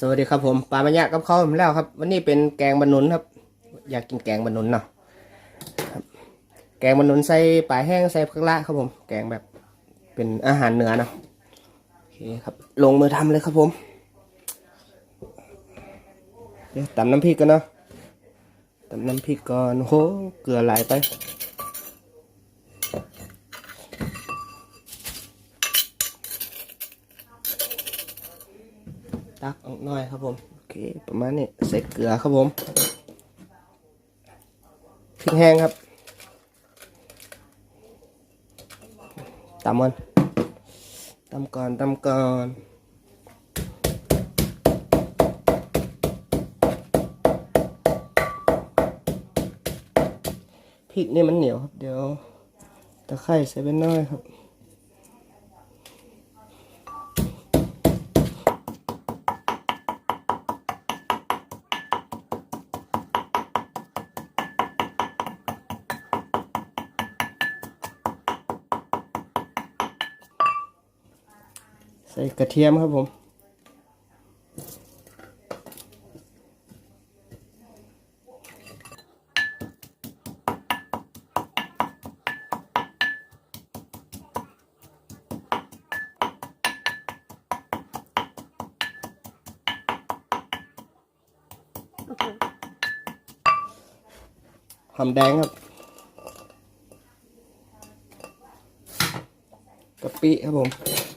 สวัสดีครับผมปลามาญะกับข้าวผมแล้วครับ วันนี้เป็นแกงบะหนุนครับ อยากกินแกงบะหนุนเนาะแกงบะหนุนใส่ปลาแห้งใส่ผักละครับผม แกงแบบเป็นอาหารเหนือเนาะโอเคครับ ลงมือทำเลยครับผมเดี๋ยวตำน้ำพริกกันเนาะตำน้ำพริกก่อนโอ้โหเกลือไหลไป ตักออกหน่อยครับผมโอเคประมาณนี้ใส่เกลือครับผมพริกแห้งครับตำมันตำก่อนตำก่อนพริกนี่มันเหนียวครับ เดี๋ยวตะไคร้ใส่ไปหน่อยครับ ส่กระเทียมครับผม หอมแดงครับกะปิครับผม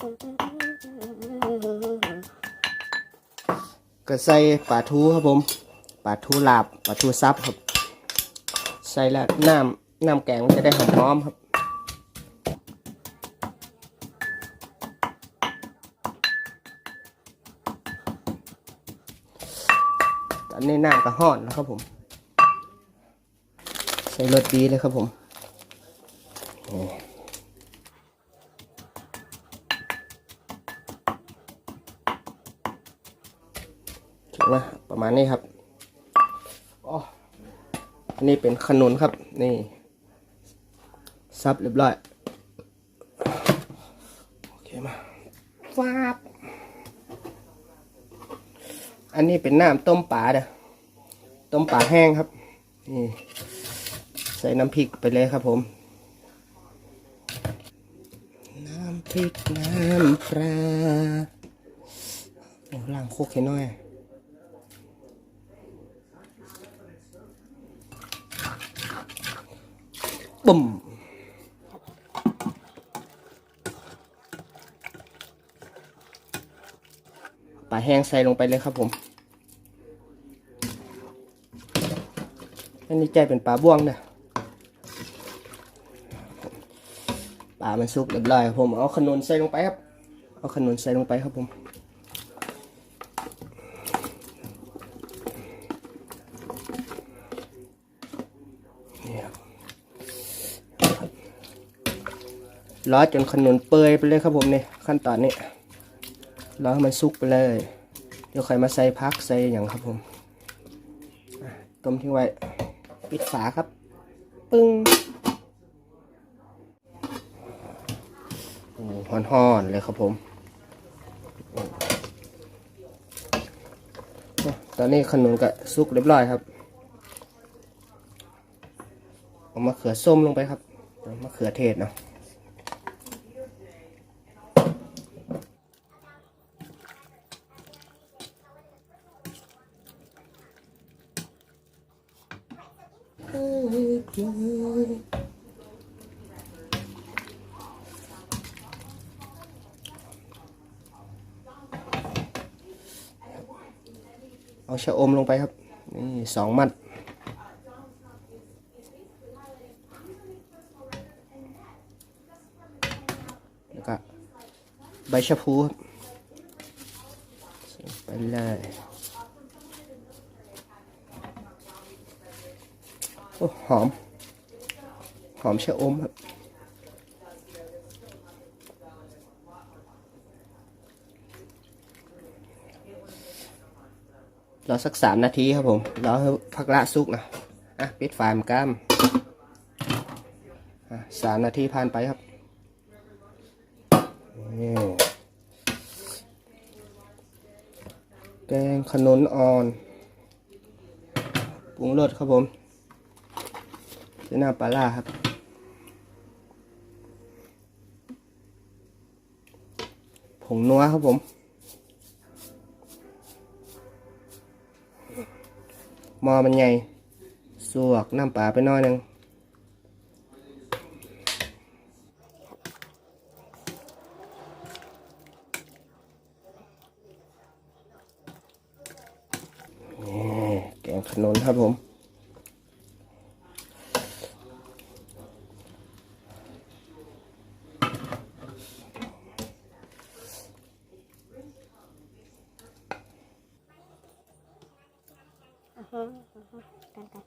ก็ใส่ปลาทูครับผมปลาทูลาบปลาทูซับครับ ใส่แล้วน้ำน้ำแกงจะได้หอมๆครับตอนนี้น้ำก็ห่อนแล้วครับผม ใส่รสดีเลยครับผมนี่ นะประมาณนี้ครับอ๋ออันนี้เป็นขนุนครับ นี่ ซับเรียบร้อย โอเคมาฟาบอันนี้เป็นน้ำต้มปลาเด้อต้มปลาแห้งครับ นี่ ใส่น้ำพริกไปเลยครับผม น้ำพริกน้ำปลาโอ้ล่างโคกให้น่อยุ่มปลาแห้งใส่ลงไปเลยครับผม อันนี้ใจเป็นปลาบ่วงเด้อปลามันสุกเรียบร้อยผมเอาขนุนใส่ลงไปครับ เอาขนุนใส่ลงไปครับผม นี่ครับ รอจนขนุนเปื่อยไปเลยครับผมเนี่ยขั้นตอนนี้รอให้มันสุกไปเลย เดี๋ยวใครมาใส่พักใส่อย่างครับผมต้มทิ้งไว้ปิดฝาครับ ปึ้งห่อนๆเลยครับผมตอนนี้ขนุนก็สุกเรียบร้อยครับเอามะเขือส้มลงไปครับเอามะเขือเทศเนาะ เอาชะอมลงไปครับ นี่สองมัดแล้วก็ใบชะพูครับไปเลย โอ้หอม หอมชะอมครับรอสักสามนาทีครับผมรอให้ผักละสุกนะอะปิดไฟมันก้ามสามนาทีผ่านไปครับแกงขนุนอ่อนปรุงรสครับผม ใส่น้ำปลาร้าครับ ผงนัวครับผมมอมันใหญ่สวกน้ำปลาไปน้อยนึงแกงขนุนครับผม อือฮึอือฮึกันกัน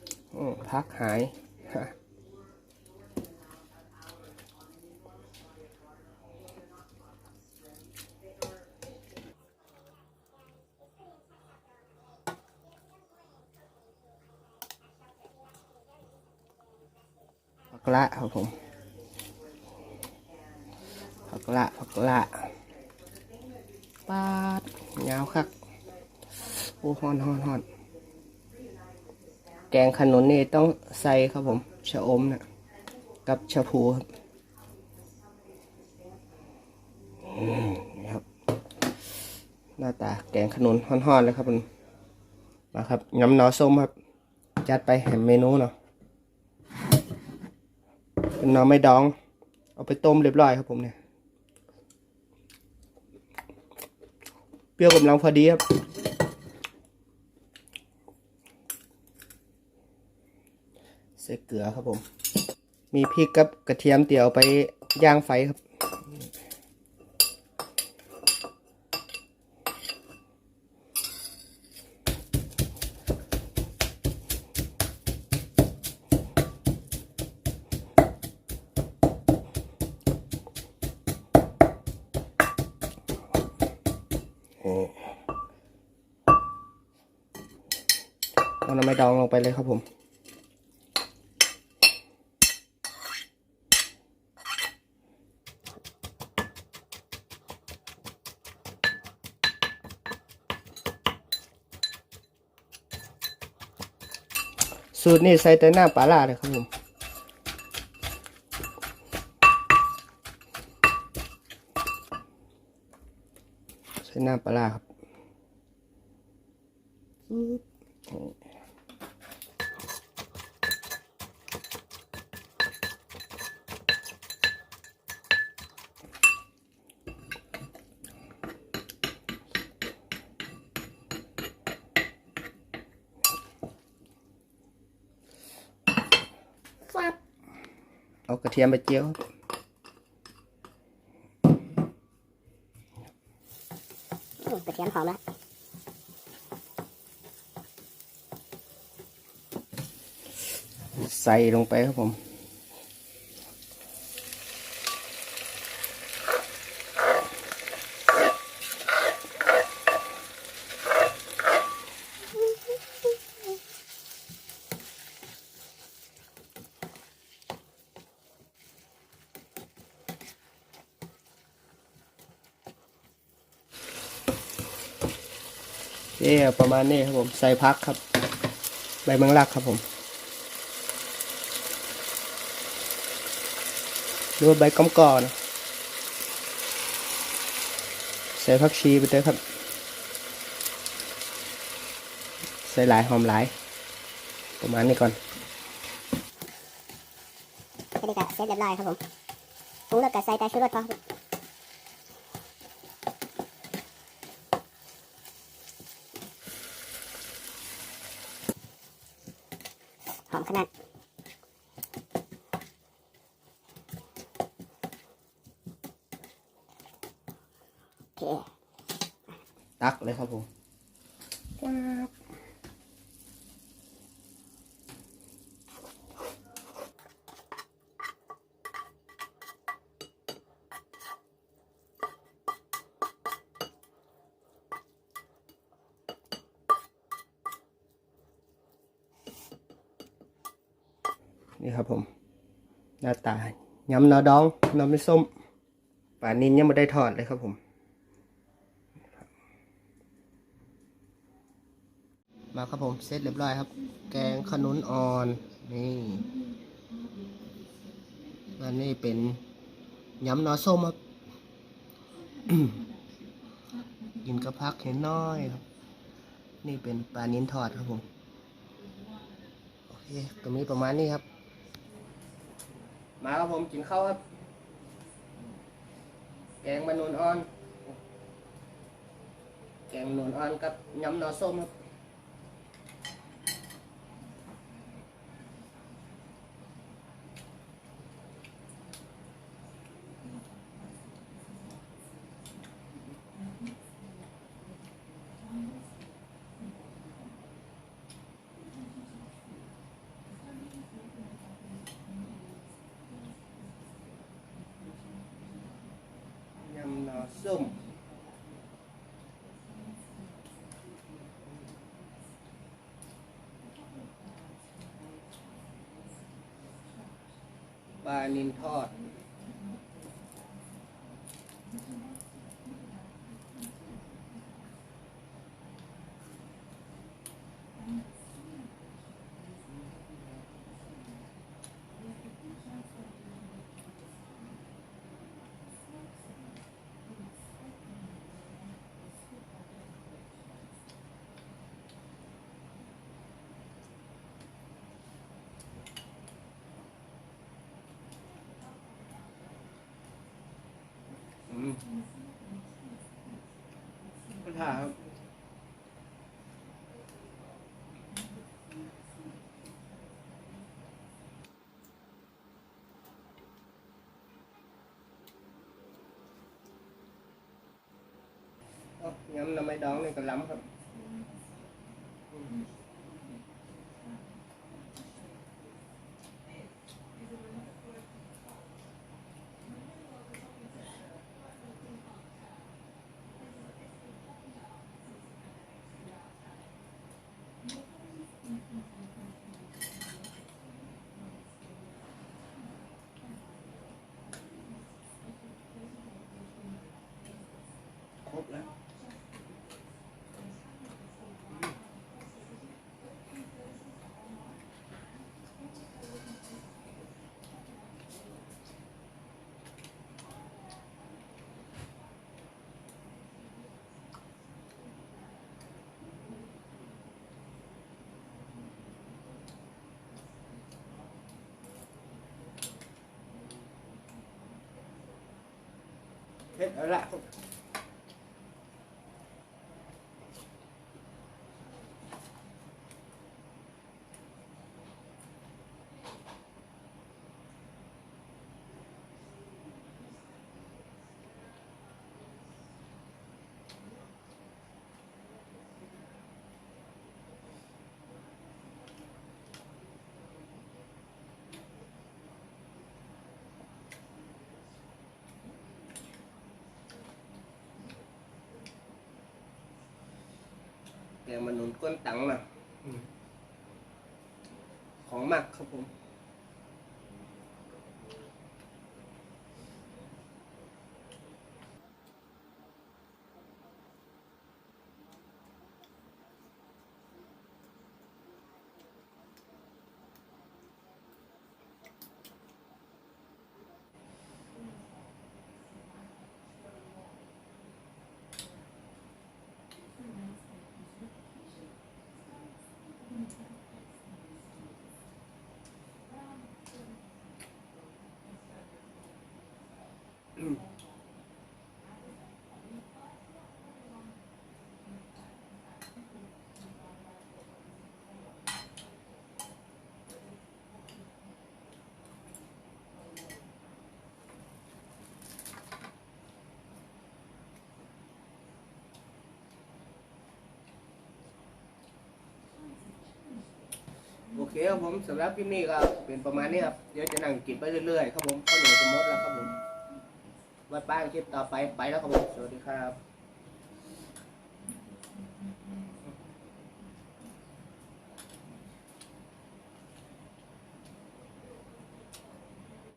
อืม พักหายฮะผักละครับผมผักละผักละปาดยาวคักโอ้ฮอนฮอนฮอน แกงขนุนนี่ต้องใส่ครับผม ชะอมนะกับชะพูครับนี่ครับ หน้าตาแกงขนุนห่อนๆเลยครับผมมาครับยำหนอส้มครับ จัดไปแหมเมนูเนาะเป็นหนอไม่ดอง เอาไปต้มเรียบร้อยครับผมเนี่ย เปรี้ยวกำลังพอดีครับ ใส่ เกลือครับผม มีพริกกับกระเทียมเตี๋ยวไปย่างไฟครับเอาน้ำไม่ดองลงไปเลยครับผม สูตรนี้ใส่แต่หน้าปลาล่าเลยครับผมใส่หน้าปลาล่าครับ กระเทียมไปเจียวครับอืมกระเทียมหอมแล้วใส่ลงไปครับผม เอ๊ประมาณนี้ครับผมใส่พักครับ ใบแมงลักครับผมหรือว่าใบก้อมก่อนะใส่ผักชีไปด้วยครับ ใส่หลายหอมหลาย ประมาณนี้ก่อนแค่นี้ก็เสร็จเรียบร้อยครับผมปรุงแล้วก็ใส่แต่ชูรสพอครับหอมขนาดโอเค ตักเลยครับผมนี่ครับผม หน้าตายำหนาดองน้ำไม่ส้มป่านนี้ยังไม่ได้ทอดเลยครับผม มา ครับผมเสร็จเรียบร้อยครับ แกงขนุนอ่อน นี่อันนี้เป็นยำหนอส้มครับกินกับพักเห็นน้อยครับ นี่เป็นปลานิ้นทอดครับผมโอเคก็มีประมาณนี้ครับ มาครับผมกินข้าวครับ แกงมะนุนอ่อน แกงมะนุนอ่อนกับยำหนอส้มครับ ยำหนอ ส้มปลานินทอด hả Ủa, nhóm năm mấy đón này còn lắm không? Ừ. 来 แกงมันหนุนก้นตังมาอืมของหมักครับผม โอเคครับผมสำหรับที่ปนี้ก็เป็นประมาณนี้ครับ เดี๋ยวจะนั่งกินไปเรื่อยๆครับผมข้าวเหนียวจะหมดแล้วครับผม วัดป้าคลิปต่อไปไปแล้วครับสวัสดีครับ